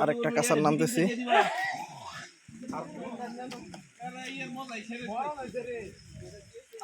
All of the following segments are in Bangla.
আরেকটা কাঁচার নামতেছি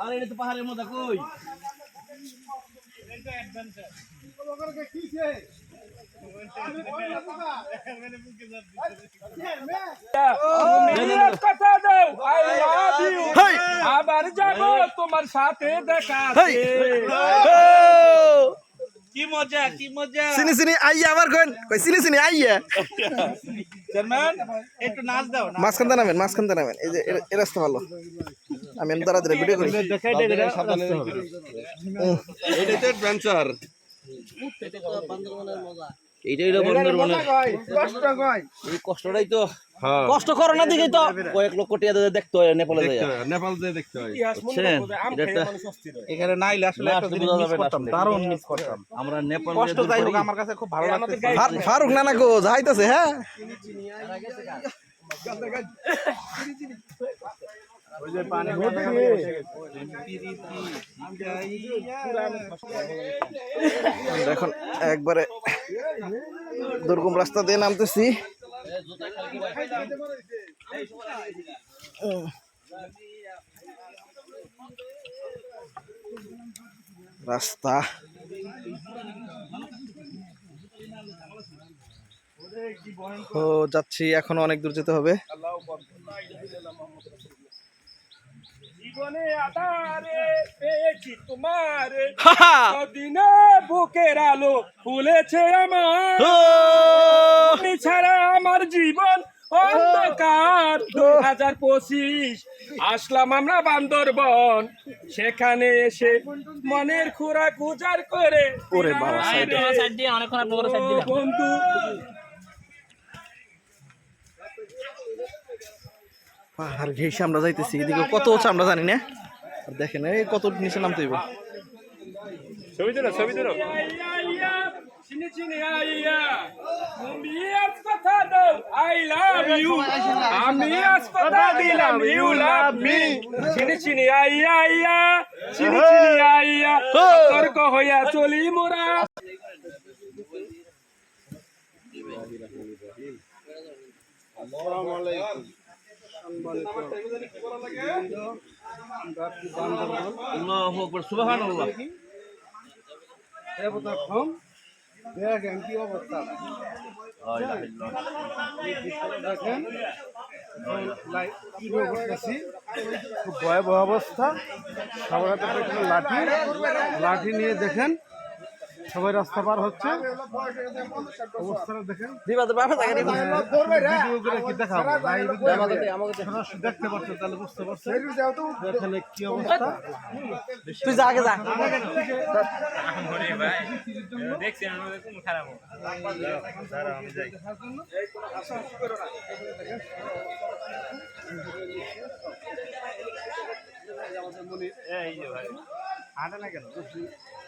আর এটা তো পাহাড়ের মধ্যে কই বিয়ের কথা দাও আই লাভ ইউ হেই! আবার যাব তোমার সাথে দেখা! কি মজা কি মজা? চিনি চিনি আইয়া আবার কইন। কই চিনি চিনি আইয়া। চেয়ারম্যান একটু নাচ দাও না মাঝখান দিয়ে নামেন মাঝখান দিয়ে নামেন। এই যে এ- এ রাস্তা ভালো। আমি দাঁড়া দিলে ভিডিও করি। দেখাই দে সাবধানে উম, তো অ্যাডভেঞ্চার এইটাই হলো বন্ধুর এই কষ্টটাই তো কষ্ট করো না দেখেই তো কয়েক লক্ষ টাকা দিয়ে দেখতে হয় নেপালে যায় নেপাল দিয়ে হয়। বুঝছেন? হয়। এখানে নাইলে আসলে না, একটা জিনিস মিস না করতাম। দারুণ মিস করতাম আমরা নেপাল কষ্ট যাই হোক আমার কাছে খুব ভালো এই আমাদের লাগছে। গায়ে ফার- ফারুক নানা গো যাইতাছে হ্যাঁ? আমরা এখন একবারে দুর্গম রাস্তা দিয়ে নামতেছি। রাস্তা। ও যাচ্ছি এখনও অনেক দূর যেতে হবে। জীবনে আধারে পেয়েছি তোমারে। দিনে বুকের আলো ফুলেছে আমার। ও! তুমি ছাড়া আমার জীবন অন্ধকার। দুই হাজার পঁচিশ আসলাম আমরা বান্দরবন। সেখানে এসে মনের খোরাক উজাড় করে বন্ধু পাহাড় ঘেসে আমরা যাইতেছি। এদিকে কত হচ্ছে আমরা জানি না। আর দেখেন এই কত নিচে নামতে হইব। ছবি ছবি ইউ আমি আজ দিলাম ইউ লাভ মি চিনি চিনি আইয়া আইয়া চিনি চিনি আইয়া তর্ক হইয়া চলি মোরা। আল্লাহু আকবার সুবহানাল্লাহ দেখেন কি অবস্থা দেখেন খুব ভয়াবহ অবস্থা। সবার হাতে লাঠি লাঠি নিয়ে দেখেন। সবাই রাস্তা পার হচ্ছে। অবস্থাটা দেখেন। সরাসরি দেখতে পাচ্ছেন তাহলে বুঝতে পারছেন এখানে কি অবস্থা? তুই যা আগে যা। হাঁটে না কেন?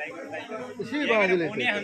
इसी बाग लेते हैं